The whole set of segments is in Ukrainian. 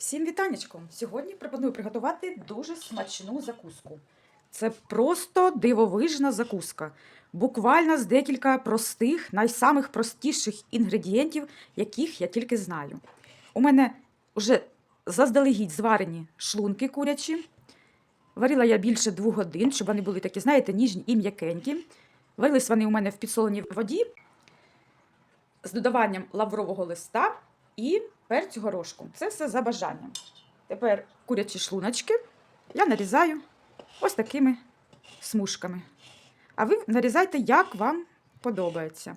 Всім вітанечко! Сьогодні пропоную приготувати дуже смачну закуску. Це просто дивовижна закуска. Буквально з декілька простих, найсамих простіших інгредієнтів, яких я тільки знаю. У мене вже заздалегідь зварені шлунки курячі. Варила я більше двох годин, щоб вони були такі, знаєте, ніжні і м'якенькі. Варились вони у мене в підсоленій воді з додаванням лаврового листа і перцю горошку. Це все за бажанням. Тепер курячі шлуночки я нарізаю ось такими смужками. А ви нарізайте, як вам подобається.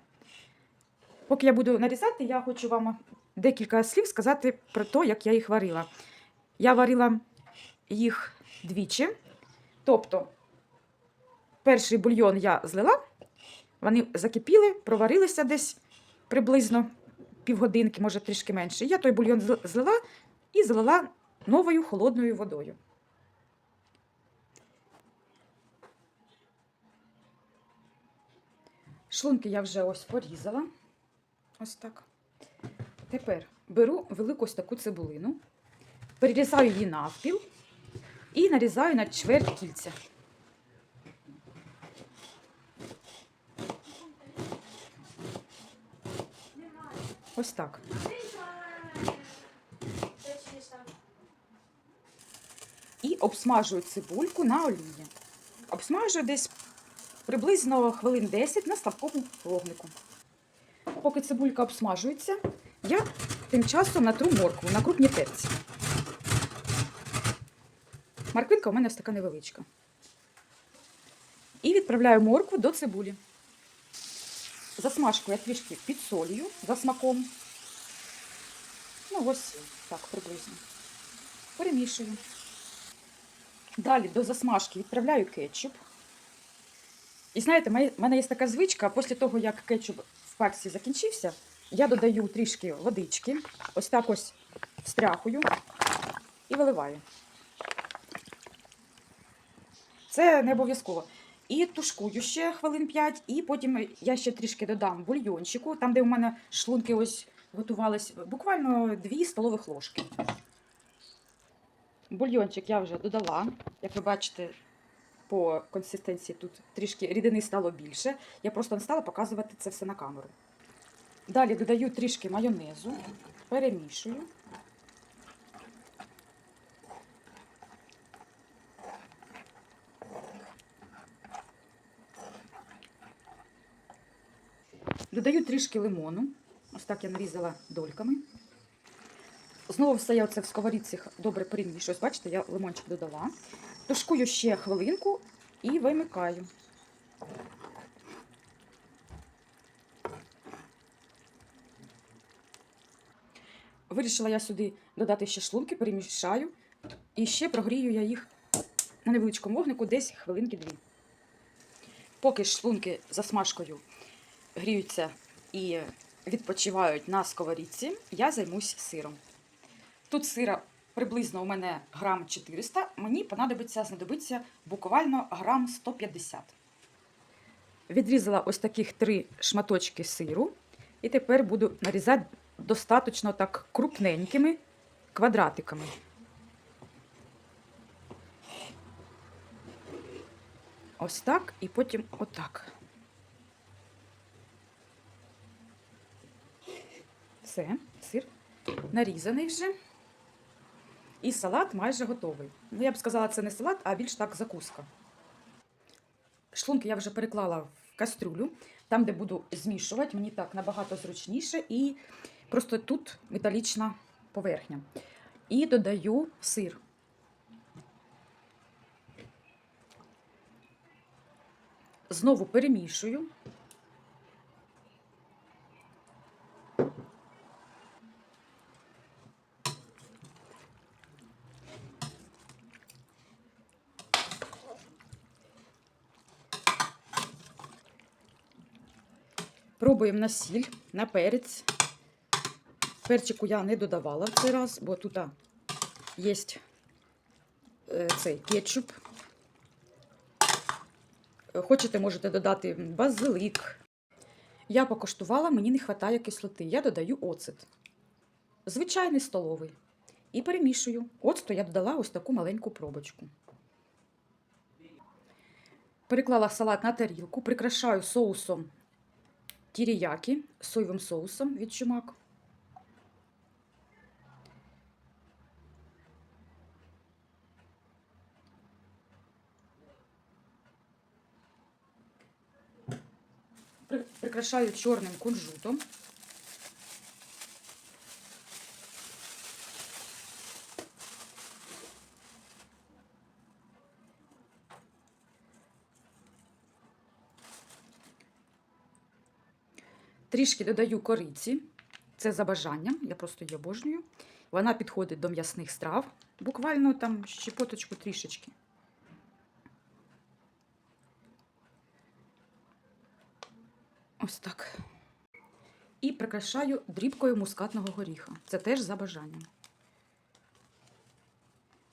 Поки я буду нарізати, я хочу вам декілька слів сказати про те, як я їх варила. Я варила їх двічі. Тобто, перший бульйон я злила, вони закипіли, проварилися десь приблизно півгодинки, може трішки менше. Я той бульйон злила і залила новою холодною водою. Шлунки я вже ось порізала. Ось так. Тепер беру велику ось таку цибулину, перерізаю її навпіл і нарізаю на чверть кільця. Ось так. І обсмажую цибульку на олії. Обсмажую десь приблизно хвилин 10 на ставковому вогнику. Поки цибулька обсмажується, я тим часом натру моркву на крупні терці. Морквинка у мене така невеличка. І відправляю моркву до цибулі. Засмажку я трішки підсолюю за смаком. Ну, ось так приблизно. Перемішую. Далі до засмажки відправляю кетчуп. І знаєте, в мене є така звичка, після того, як кетчуп в пачці закінчився, я додаю трішки водички, ось так ось встряхую і виливаю. Це не обов'язково. І тушкую ще хвилин 5, і потім я ще трішки додам бульйончику, там, де у мене шлунки ось готувались, буквально 2 столових ложки. Бульйончик я вже додала. Як ви бачите, по консистенції тут трішки рідини стало більше. Я просто не стала показувати це все на камеру. Далі додаю трішки майонезу, перемішую. Додаю трішки лимону. Ось так я нарізала дольками. Знову все я оце в сковорідці добре перемішую. Ось Бачите, я лимончик додала. Тушкую ще хвилинку і вимикаю. Вирішила я сюди додати ще шлунки, перемішаю. І ще прогрію я їх на невеличкому вогнику десь хвилинки дві. Поки шлунки за смажкою гріються і відпочивають на сковорідці, я займусь сиром. Тут сира приблизно у мене грам 400, мені понадобиться, знадобиться буквально грам 150. Відрізала ось таких три шматочки сиру, і тепер буду нарізати достатньо так крупненькими квадратиками. Ось так і потім отак. Все, сир нарізаний вже. І салат майже готовий. Ну, я б сказала, це не салат, а більш так закуска. Шлунки я вже переклала в кастрюлю, там, де буду змішувати, мені так набагато зручніше, і просто тут металічна поверхня. І додаю сир. Знову перемішую. Пробуємо на сіль, на перець. Перчику я не додавала в цей раз, бо тут є цей кетчуп. Хочете, можете додати базилик. Я покуштувала, мені не вистачає кислоти. Я додаю оцет. Звичайний столовий. І перемішую. Оцту я додала ось таку маленьку пробочку. Переклала салат на тарілку, прикрашаю соусом тіріякі, соєвим соусом від чумак. Прикрашаю чорним кунжутом. Трішки додаю кориці. Це за бажанням, я просто її обожнюю. Вона підходить до м'ясних страв. Буквально там щепоточку трішечки. Ось так. І прикрашаю дрібкою мускатного горіха. Це теж за бажанням.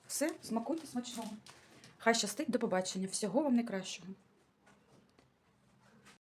Все, смакуйте смачного. Хай щастить, до побачення. Всього вам найкращого.